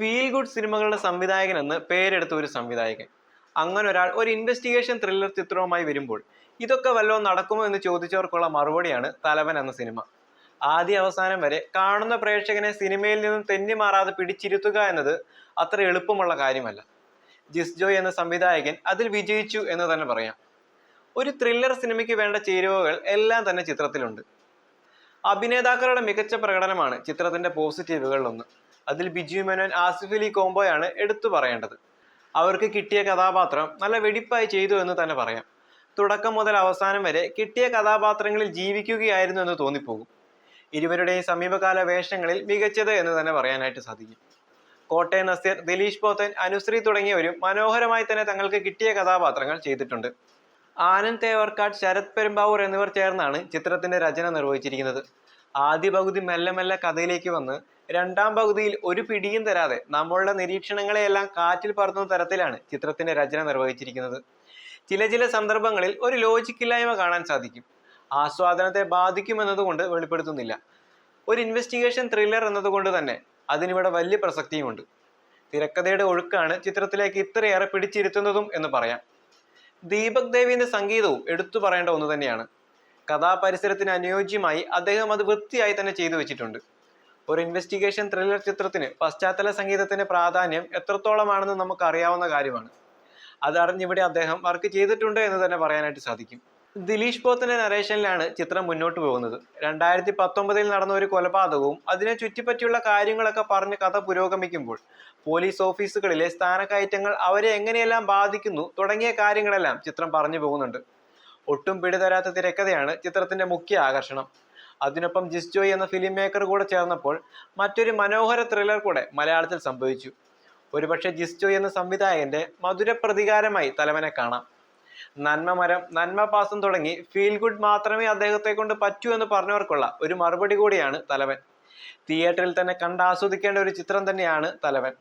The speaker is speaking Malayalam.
ഫീൽ ഗുഡ് സിനിമകളുടെ സംവിധായകൻ എന്ന് പേരെടുത്ത ഒരു സംവിധായകൻ. അങ്ങനെ ഒരാൾ ഒരു ഇൻവെസ്റ്റിഗേഷൻ ത്രില്ലർ ചിത്രവുമായി വരുമ്പോൾ ഇതൊക്കെ വല്ലതും നടക്കുമോ എന്ന് ചോദിച്ചവർക്കുള്ള മറുപടിയാണ് തലവൻ എന്ന സിനിമ. ആദ്യ അവസാനം വരെ കാണുന്ന പ്രേക്ഷകനെ സിനിമയിൽ നിന്നും തെന്നി മാറാതെ പിടിച്ചിരുത്തുക എന്നത് അത്ര എളുപ്പമുള്ള കാര്യമല്ല. ജിസ്ജോയ് എന്ന സംവിധായകൻ അതിൽ വിജയിച്ചു എന്ന് തന്നെ പറയാം. ഒരു ത്രില്ലർ സിനിമയ്ക്ക് വേണ്ട ചേരുവകൾ എല്ലാം തന്നെ ചിത്രത്തിലുണ്ട്. അഭിനേതാക്കളുടെ മികച്ച പ്രകടനമാണ് ചിത്രത്തിന്റെ പോസിറ്റീവുകളിലൊന്ന് അതിൽ ബിജു മേനോൻ ആസിഫ് അലി കോംബോയാണ് എടുത്തു പറയേണ്ടത്. അവർക്ക് കിട്ടിയ കഥാപാത്രം നല്ല വെടിപ്പായി ചെയ്തു എന്ന് തന്നെ പറയാം. തുടക്കം മുതൽ അവസാനം വരെ കിട്ടിയ കഥാപാത്രങ്ങളിൽ ജീവിക്കുകയായിരുന്നു എന്ന് തോന്നിപ്പോകും. ഇരുവരുടെയും സമീപകാല വേഷങ്ങളിൽ മികച്ചത് എന്ന് തന്നെ പറയാനായിട്ട് സാധിക്കും. കോട്ടയം നസീർ ദിലീഷ് പോത്തൻ അനുശ്രീ തുടങ്ങിയവരും മനോഹരമായി തന്നെ തങ്ങൾക്ക് കിട്ടിയ കഥാപാത്രങ്ങൾ ചെയ്തിട്ടുണ്ട്. ആനന്ദ് തേവർക്കാട് ശരത് പെരുമ്പാവൂർ എന്നിവർ ചേർന്നാണ് ചിത്രത്തിന്റെ രചന നിർവഹിച്ചിരിക്കുന്നത്. ആദ്യ പകുതി മെല്ലെ മെല്ലെ കഥയിലേക്ക് വന്ന് രണ്ടാം പകുതിയിൽ ഒരു പിടിയും തരാതെ നമ്മളുടെ നിരീക്ഷണങ്ങളെയെല്ലാം കാറ്റിൽ പറത്തുന്ന തരത്തിലാണ് ചിത്രത്തിന്റെ രചന നിർവഹിച്ചിരിക്കുന്നത്. ചില ചില സന്ദർഭങ്ങളിൽ ഒരു ലോജിക്കില്ലായ്മ കാണാൻ സാധിക്കും. ആസ്വാദനത്തെ ബാധിക്കുമെന്നതുകൊണ്ട് വെളിപ്പെടുത്തുന്നില്ല. ഒരു ഇൻവെസ്റ്റിഗേഷൻ ത്രില്ലർ എന്നതുകൊണ്ട് തന്നെ അതിനിവിടെ വലിയ പ്രസക്തിയുമുണ്ട്. തിരക്കഥയുടെ ഒഴുക്കാണ് ചിത്രത്തിലേക്ക് ഇത്രയേറെ പിടിച്ചിരുത്തുന്നതും എന്ന് പറയാം. ദീപക് ദേവിന്റെ സംഗീതവും എടുത്തു പറയേണ്ട ഒന്ന് തന്നെയാണ്. കഥാപരിസരത്തിന് അനുയോജ്യമായി അദ്ദേഹം അത് വൃത്തിയായി തന്നെ ചെയ്തു വെച്ചിട്ടുണ്ട്. ഒരു ഇൻവെസ്റ്റിഗേഷൻ ത്രില്ലർ ചിത്രത്തിന് പശ്ചാത്തല സംഗീതത്തിന്റെ പ്രാധാന്യം എത്രത്തോളമാണെന്ന് നമുക്ക് അറിയാവുന്ന കാര്യമാണ് അതറിഞ്ഞിവിടെ അദ്ദേഹം വർക്ക് ചെയ്തിട്ടുണ്ട് എന്ന് തന്നെ പറയാനായിട്ട് സാധിക്കും. ദിലീഷ് പോത്തിന്റെ നരേഷനിലാണ് ചിത്രം മുന്നോട്ട് പോകുന്നത്. രണ്ടായിരത്തി പത്തൊമ്പതിൽ നടന്ന ഒരു കൊലപാതകവും അതിനെ ചുറ്റിപ്പറ്റിയുള്ള കാര്യങ്ങളൊക്കെ പറഞ്ഞ് കഥ പുരോഗമിക്കുമ്പോൾ പോലീസ് ഓഫീസുകളിലെ സ്ഥാനക്കയറ്റങ്ങൾ അവരെ എങ്ങനെയെല്ലാം ബാധിക്കുന്നു തുടങ്ങിയ കാര്യങ്ങളെല്ലാം ചിത്രം പറഞ്ഞു പോകുന്നുണ്ട്. ഒട്ടും പിടിതരാത്ത തിരക്കഥയാണ് ചിത്രത്തിന്റെ മുഖ്യ ആകർഷണം. അതിനൊപ്പം ജിസ്ജോയ് എന്ന ഫിലിം മേക്കർ കൂടെ ചേർന്നപ്പോൾ മറ്റൊരു മനോഹര ത്രില്ലർ കൂടെ മലയാളത്തിൽ സംഭവിച്ചു. ഒരുപക്ഷെ ജിസ്ജോയ് എന്ന സംവിധായകന്റെ മധുര പ്രതികാരമായി തലവനെ കാണാം. നന്മ മരം നന്മ പാസം തുടങ്ങി ഫീൽ ഗുഡ് മാത്രമേ അദ്ദേഹത്തെ കൊണ്ട് പറ്റൂ എന്ന് പറഞ്ഞവർക്കുള്ള ഒരു മറുപടി കൂടിയാണ് തലവൻ. തിയേറ്ററിൽ തന്നെ കണ്ട് ആസ്വദിക്കേണ്ട ഒരു ചിത്രം തന്നെയാണ് തലവൻ.